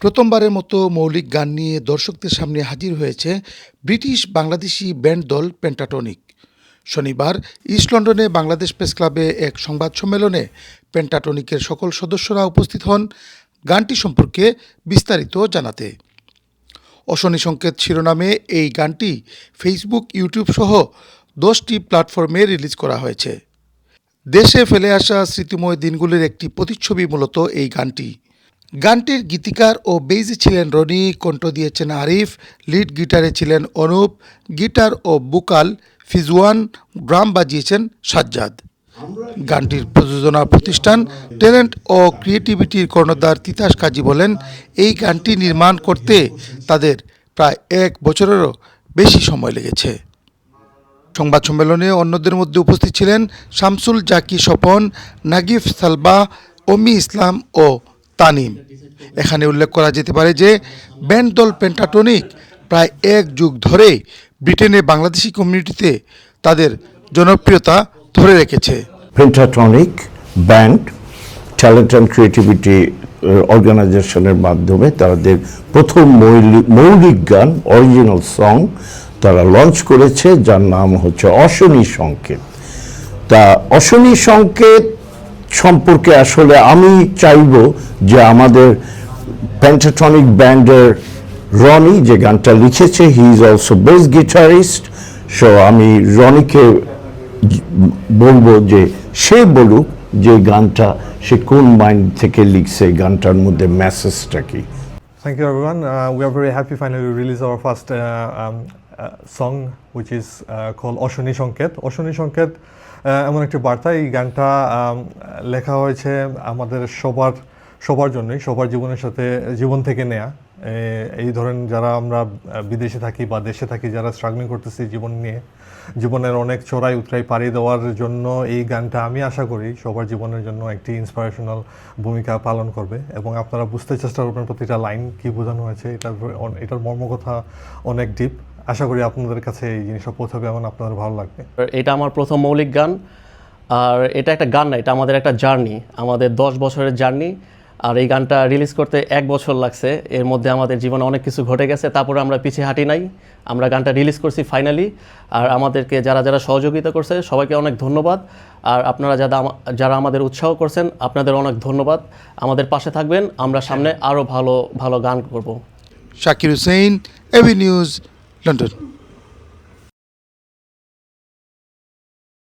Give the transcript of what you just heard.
প্রথমবারের মতো মৌলিক গান নিয়ে দর্শকদের সামনে হাজির হয়েছে ব্রিটিশ বাংলাদেশি ব্যান্ড দল পেন্টাটনিক। শনিবার ইস্ট লন্ডনে বাংলাদেশ প্রেস ক্লাবে এক সংবাদ সম্মেলনে পেন্টাটনিকের সকল সদস্যরা উপস্থিত হন গানটি সম্পর্কে বিস্তারিত জানাতে। অশনি সংকেত শিরোনামে এই গানটি ফেসবুক, ইউটিউব সহ দশটি প্ল্যাটফর্মে রিলিজ করা হয়েছে। দেশে ফেলে আসা স্মৃতিময় দিনগুলির একটি প্রতিচ্ছবি মূলত এই গানটি। গানটির গীতিকার ও বেইজে ছিলেন রনি, কণ্ঠ দিয়েছেন আরিফ লিড গিটারে ছিলেন অনুপ গিটার ও বুকাল ফিজওয়ান ড্রাম বাজিয়েছেন সাজ্জাদ। গানটির প্রযোজনা প্রতিষ্ঠান ট্যালেন্ট ও ক্রিয়েটিভিটির কর্ণধার তিতাস কাজী বলেন, এই গানটি নির্মাণ করতে তাদের প্রায় এক বছরেরও বেশি সময় লেগেছে। সংবাদ সম্মেলনে অন্যদের মধ্যে উপস্থিত ছিলেন শামসুল জাকি স্বপন, নাগিফ সালবা, অমি ইসলাম ও তানিম। এখানে উল্লেখ করা যেতে পারে যে ব্যান্ড দল পেন্টাটনিক প্রায় এক যুগ ধরে ব্রিটেনে বাংলাদেশি কমিউনিটিতে তাদের জনপ্রিয়তা ধরে রেখেছে। Pentatonic band talent and creativity অর্গানাইজেশনের মাধ্যমে তাদের প্রথম মৌলিক- মৌলিক গান, অরিজিনাল সং তারা লঞ্চ করেছে, যার নাম হচ্ছে অশনি সংকেত। তা অশনি সংকেত সম্পর্কে আসলে আমি চাইব যে আমাদের পেন্টাটনিক ব্যান্ডের রনি যে গানটা লিখেছে he is also bass guitarist so আমি রনিকে বলব যে সে বলুক যে গানটা সে কোন মাইন্ড থেকে লিখছে গানটার মধ্যে মেসেজটা কি। We are very happy finally to release our first uh, um, uh, song, is call uh, Sanket Sonket uh, এমন একটি বার্তা। এই গানটা um, লেখা হয়েছে আমাদের সবার সবার জন্যই সবার জীবনের সাথে জীবন থেকে নেয়া। এই ধরেন যারা আমরা বিদেশে থাকি বা দেশে থাকি যারা স্ট্রাগলিং করতেছি জীবন নিয়ে জীবনের অনেক চড়াই উতরাই পাড়ি দেওয়ার জন্য এই গানটা আমি আশা করি সবার জীবনের জন্য একটি ইন্সপিরেশনাল ভূমিকা পালন করবে। এবং আপনারা বুঝতে চেষ্টা করবেন প্রতিটা লাইন কি বোঝানো হয়েছে। এটার এটার মর্মকথা অনেক ডিপ আশা করি আপনাদের কাছে এই জিনিসটা পৌঁছাবে এবং আপনাদের ভালো লাগবে। এটা আমার প্রথম মৌলিক গান আর এটা একটা গান না এটা আমাদের একটা জার্নি আমাদের দশ বছরের জার্নি আর এই গানটা রিলিজ করতে এক বছর লাগছে। এর মধ্যে আমাদের জীবনে অনেক কিছু ঘটে গেছে তারপরে আমরা পিছিয়ে হাঁটি নাই আমরা গানটা রিলিজ করছি ফাইনালি আর আমাদেরকে যারা যারা সহযোগিতা করছে সবাইকে অনেক ধন্যবাদ। আর আপনারা যারা যারা আমাদের উৎসাহ করছেন আপনাদের অনেক ধন্যবাদ। আমাদের পাশে থাকবেন আমরা সামনে আরও ভালো ভালো গান করব। Shakir Hussain A B news London